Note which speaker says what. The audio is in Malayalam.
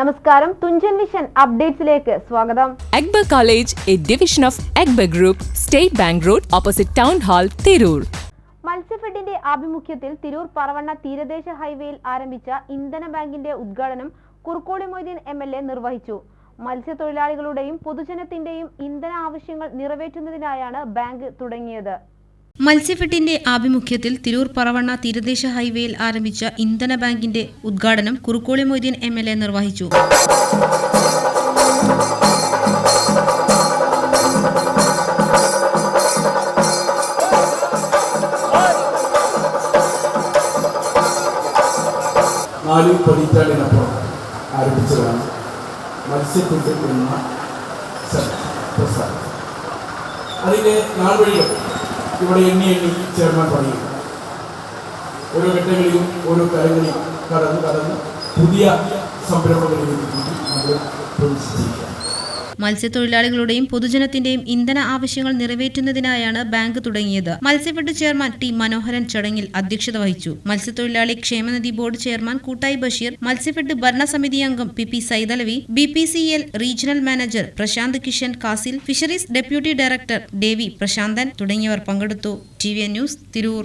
Speaker 1: നമസ്കാരം തുഞ്ചൻ വിഷൻ അപ്ഡേറ്റ്സിലേക്ക് സ്വാഗതം.
Speaker 2: എഗ്ബ college A division of എഗ്ബ group state bank road opposite town hall Tirur.
Speaker 1: മത്സ്യഫെഡിന്റെ ആഭിമുഖ്യത്തിൽ തിരൂർ പറവണ്ണ തീരദേശ ഹൈവേയിൽ ആരംഭിച്ച ഇന്ധന ബാങ്കിന്റെ ഉദ്ഘാടനം Kurukkoli Moideen M L A നിർവഹിച്ചു. മത്സ്യത്തൊഴിലാളികളുടെയും പൊതുജനത്തിന്റെയും ഇന്ധന ആവശ്യങ്ങൾ നിറവേറ്റുന്നതിനായാണ് ബാങ്ക് തുടങ്ങിയത്.
Speaker 3: മത്സ്യഫെഡിന്റെ ആഭിമുഖ്യത്തിൽ തിരൂർ പറവണ്ണ തീരദേശ ഹൈവേയിൽ ആരംഭിച്ച ഇന്ധന ബാങ്കിന്റെ ഉദ്ഘാടനം Kurukkoli Moideen M L A നിർവഹിച്ചു.
Speaker 4: നാല് അതിന്റെ നാൾവഴികൾ ഇവിടെ എണ്ണി എണ്ണി ചെയർമാൻ പറയുന്നു ഓരോ ഘട്ടങ്ങളിലും ഓരോ കാര്യങ്ങളിലും കടന്ന് കടന്ന് പുതിയ സംരംഭങ്ങളിലേക്ക് നമ്മൾ പ്രവേശിച്ചിരിക്കുകയാണ്.
Speaker 3: മത്സ്യത്തൊഴിലാളികളുടെയും പൊതുജനത്തിന്റെയും ഇന്ധന ആവശ്യങ്ങൾ നിറവേറ്റുന്നതിനായാണ് ബാങ്ക് തുടങ്ങിയത്. മത്സ്യഫെഡ് ചെയർമാൻ ടി മനോഹരൻ ചടങ്ങിൽ അധ്യക്ഷത വഹിച്ചു. മത്സ്യത്തൊഴിലാളി ക്ഷേമനിധി ബോർഡ് ചെയർമാൻ കൂട്ടായി ബഷീർ മത്സ്യഫെഡ് ഭരണസമിതി അംഗം P P Saithalavi B P C L regional manager Prashanth Kishan castle fisheries deputy director Davy Prasanthan തുടങ്ങിയവർ പങ്കെടുത്തു. T V news Tirur.